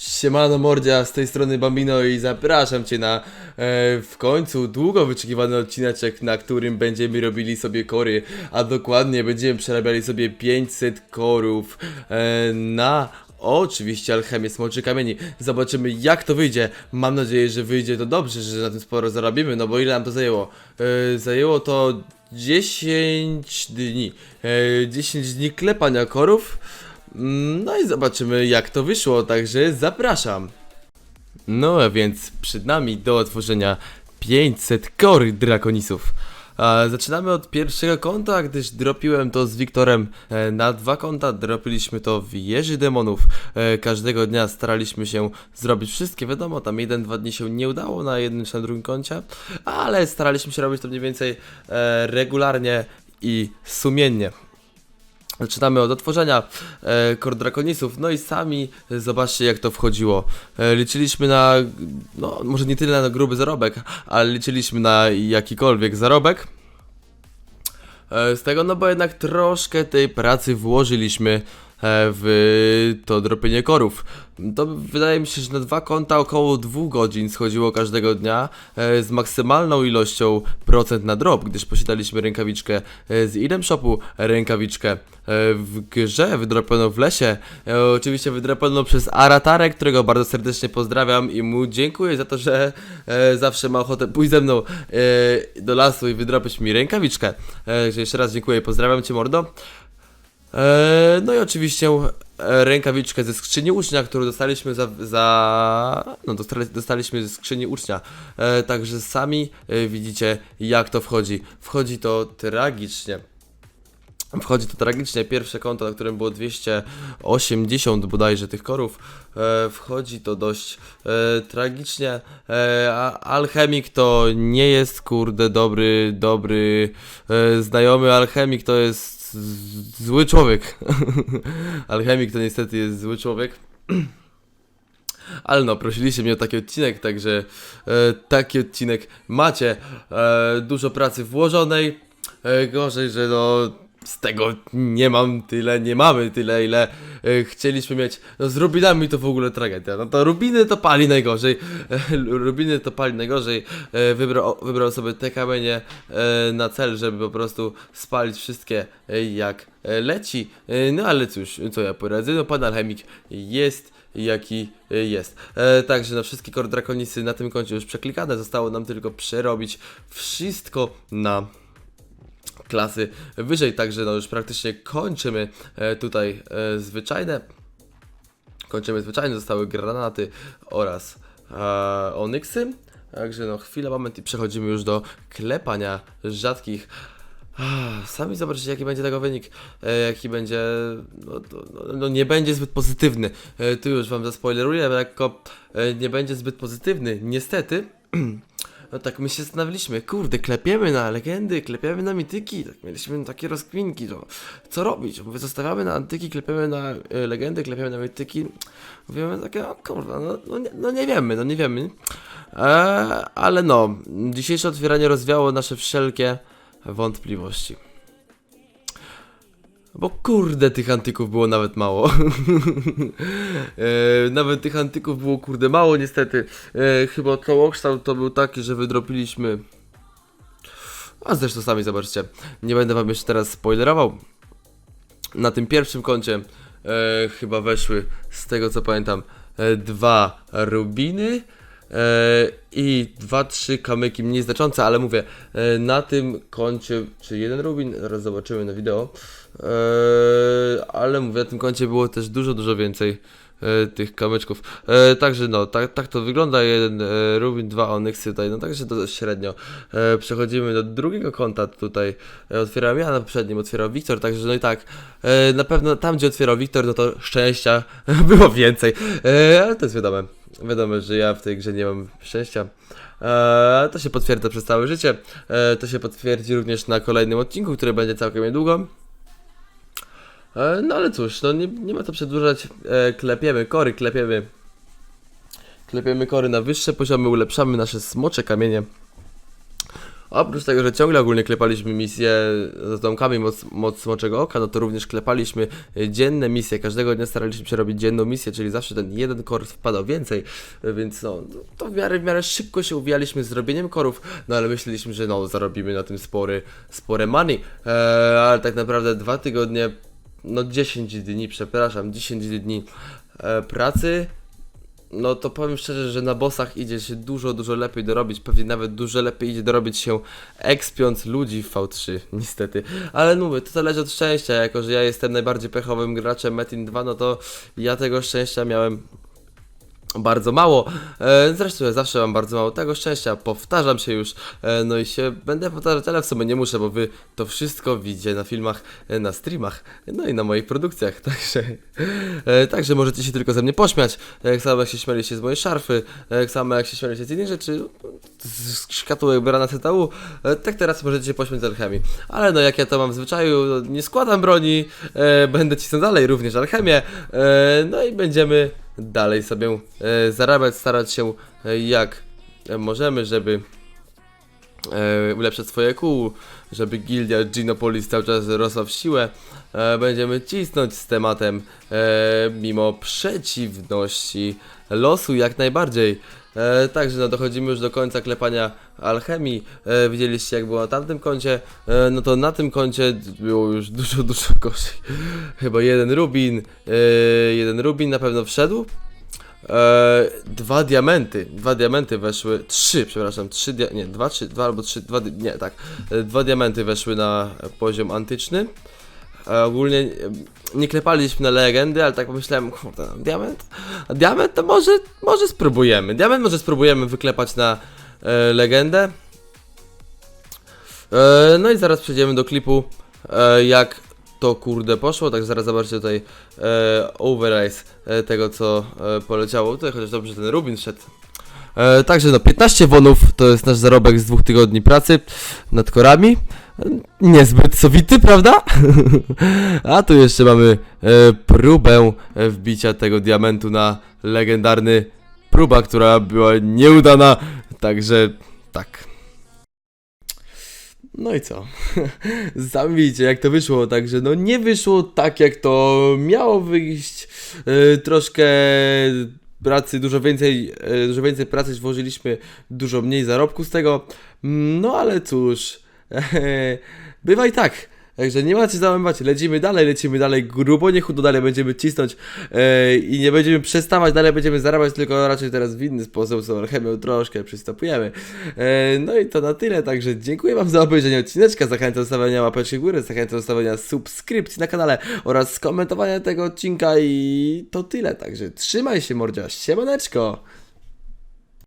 Siemano mordzia, z tej strony Bambino i zapraszam Cię na e, w końcu długo wyczekiwany odcineczek, na którym będziemy robili sobie kory, a dokładnie będziemy przerabiali sobie 500 korów e, na oczywiście alchemię smoczy kamieni. Zobaczymy jak to wyjdzie. Mam nadzieję, że wyjdzie to dobrze, że na tym sporo zarobimy, no bo ile nam to zajęło? E, zajęło to 10 dni. E, 10 dni klepania korów. Mm, No i zobaczymy jak to wyszło, także zapraszam. No a więc przed nami do otworzenia 500 kory drakonisów. Zaczynamy od pierwszego konta, gdyż dropiłem to z Wiktorem e, na dwa konta. Dropiliśmy to w Jeży Demonów. E, każdego dnia staraliśmy się zrobić wszystkie. Wiadomo, tam jeden, dwa dni się nie udało na jednym czy na drugim koncie, ale staraliśmy się robić to mniej więcej e, regularnie i sumiennie. Zaczynamy od otworzenia e, kord drakonisów, no i sami zobaczcie jak to wchodziło. E, liczyliśmy na, no może nie tyle na gruby zarobek, ale liczyliśmy na jakikolwiek zarobek. E, z tego, no bo jednak troszkę tej pracy włożyliśmy w to dropienie korów. To wydaje mi się, że na dwa konta około dwóch godzin schodziło każdego dnia e, z maksymalną ilością procent na drop, gdyż posiadaliśmy rękawiczkę e, z idem shopu, rękawiczkę e, w grze wydropioną w lesie, oczywiście wydropioną przez Aratarę, którego bardzo serdecznie pozdrawiam i mu dziękuję za to, że zawsze ma ochotę pójść ze mną do lasu i wydropić mi rękawiczkę. Jeszcze raz dziękuję, pozdrawiam Cię mordo. E, no i oczywiście e, rękawiczkę ze skrzyni ucznia, którą dostaliśmy za. za no, dostali, dostaliśmy ze skrzyni ucznia. E, także sami widzicie, jak to wchodzi. Wchodzi to tragicznie. Wchodzi to tragicznie. Pierwsze konto, na którym było 280 bodajże tych korów, e, wchodzi to dość e, tragicznie. E, alchemik to nie jest kurde dobry, dobry e, znajomy. Alchemik to jest zły człowiek. alchemik to niestety jest zły człowiek. Ale no, prosiliście mnie o taki odcinek, także e, taki odcinek macie. E, dużo pracy włożonej. E, gorzej, że no z tego nie mam tyle, nie mamy tyle, ile e, chcieliśmy mieć. No z rubinami to w ogóle tragedia. No to rubiny to pali najgorzej. E, rubiny to pali najgorzej. E, wybrał, wybrał sobie te kamienie e, na cel, żeby po prostu spalić wszystkie e, jak e, leci. E, no ale cóż, co ja poradzę? No pan alchemik jest jaki y, jest. E, także na wszystkie kor drakonisy na tym koncie już przeklikane. Zostało nam tylko przerobić wszystko na klasy wyżej. Także no już praktycznie kończymy e, tutaj e, zwyczajne. Kończymy zwyczajne. Zostały granaty oraz e, onyksy. Także no chwila, moment i przechodzimy już do klepania rzadkich. Sami zobaczycie jaki będzie tego wynik, e, jaki będzie, no, no, no nie będzie zbyt pozytywny. Tu już wam zaspoileruję, lekko nie będzie zbyt pozytywny, niestety. No tak my się zastanawialiśmy, kurde, klepiemy na legendy, klepiemy na mityki, tak mieliśmy takie rozkminki, to co robić? Mówię, zostawiamy na antyki, klepiemy na e, legendy, klepiemy na mityki. Mówimy takie, o kurwa, no, no, nie, no nie wiemy, no nie wiemy. E, ale no, dzisiejsze otwieranie rozwiało nasze wszelkie wątpliwości. Bo kurde, tych antyków było nawet mało. e, nawet tych antyków było kurde mało, niestety. E, chyba całokształt to był taki, że wydropiliśmy. A zresztą sami zobaczcie. Nie będę wam jeszcze teraz spoilerował. Na tym pierwszym koncie e, chyba weszły, z tego co pamiętam, e, dwa rubiny. E, I dwa, trzy kamyki mniej znaczące, ale mówię, e, na tym koncie, czy jeden rubin, zaraz zobaczymy na wideo, e, ale mówię, na tym koncie było też dużo, dużo więcej e, tych kamyczków. E, także no, tak, tak to wygląda, jeden e, rubin, dwa onyksy tutaj, no także to średnio. E, przechodzimy do drugiego konta tutaj, e, otwierałem ja, na poprzednim otwierał Wiktor, także no i tak, e, na pewno tam, gdzie otwierał Wiktor, no to szczęścia było więcej, e, ale to jest wiadome. Wiadomo, że ja w tej grze nie mam szczęścia. E, to się potwierdza przez całe życie. E, to się potwierdzi również na kolejnym odcinku, który będzie całkiem niedługo. E, no ale cóż, no nie, nie ma co przedłużać. E, klepiemy kory, klepiemy. Klepiemy kory na wyższe poziomy, ulepszamy nasze smocze kamienie. Oprócz tego, że ciągle ogólnie klepaliśmy misje z domkami moc, moc smoczego oka, no to również klepaliśmy dzienne misje. Każdego dnia staraliśmy się robić dzienną misję, czyli zawsze ten jeden kor wpadał więcej, więc no, to w miarę, w miarę szybko się uwijaliśmy z zrobieniem korów, no ale myśleliśmy, że no, zarobimy na tym spory, spore money, eee, ale tak naprawdę dwa tygodnie, no 10 dni, przepraszam, 10 dni e, pracy, no to powiem szczerze, że na bossach idzie się dużo, dużo lepiej dorobić. Pewnie nawet dużo lepiej idzie dorobić się ekspiąc ludzi w V3, niestety. Ale no mówię, to zależy od szczęścia. Jako, że ja jestem najbardziej pechowym graczem Metin 2, no to ja tego szczęścia miałem bardzo mało. E, zresztą ja zawsze mam bardzo mało tego szczęścia, powtarzam się już, e, no i się będę powtarzać, ale w sumie nie muszę, bo wy to wszystko widzicie na filmach, e, na streamach, no i na moich produkcjach, także, także możecie się tylko ze mnie pośmiać, tak samo jak się śmialiście z mojej szarfy, tak samo jak się śmialiście z innych rzeczy, z szkatułek brana CTU, tak teraz możecie się pośmiać z alchemii. Ale no jak ja to mam w zwyczaju, no, nie składam broni, będę cisnął dalej również alchemię, no i będziemy dalej sobie e, zarabiać, starać się e, jak e, możemy, żeby e, ulepszać swoje kół, żeby gildia Ginopolis cały czas rosła w siłę. E, będziemy cisnąć z tematem e, mimo przeciwności losu jak najbardziej. E, także no dochodzimy już do końca klepania alchemii. E, widzieliście jak było na tamtym koncie. E, no to na tym koncie było już dużo, dużo gorzej. Chyba jeden rubin, e, jeden rubin na pewno wszedł. E, dwa diamenty, dwa diamenty weszły, trzy, przepraszam, trzy, nie, dwa, trzy, dwa albo trzy, dwa, nie, tak, e, dwa diamenty weszły na poziom antyczny. E, ogólnie nie klepaliśmy na legendy, ale tak pomyślałem, kurde, no, diament, a diament to może, może spróbujemy, diament może spróbujemy wyklepać na e, legendę. E, no i zaraz przejdziemy do klipu, e, jak to kurde poszło, tak zaraz zobaczcie tutaj e, overrise tego co e, poleciało tutaj, chociaż dobrze ten Rubin szedł. E, także no 15 wonów to jest nasz zarobek z dwóch tygodni pracy nad korami. E, Niezbyt sowity, prawda? A tu jeszcze mamy e, próbę e, wbicia tego diamentu na legendarny próba, która była nieudana, także tak. No i co? Sami widzicie jak to wyszło, także no nie wyszło tak jak to miało wyjść. Yy, troszkę pracy, dużo więcej, yy, dużo więcej pracy włożyliśmy, dużo mniej zarobku z tego. Mm, No ale cóż, bywa i tak. Także nie ma co załamywać, lecimy dalej, lecimy dalej grubo, nie chudo dalej będziemy cisnąć e, i nie będziemy przestawać, dalej będziemy zarabiać, tylko raczej teraz w inny sposób, z alchemią troszkę przystopujemy. E, no i to na tyle, także dziękuję Wam za obejrzenie odcineczka, zachęcam do stawiania łapeczki w górę, zachęcam do stawiania subskrypcji na kanale oraz skomentowania tego odcinka i to tyle, także trzymaj się mordzia, siemaneczko!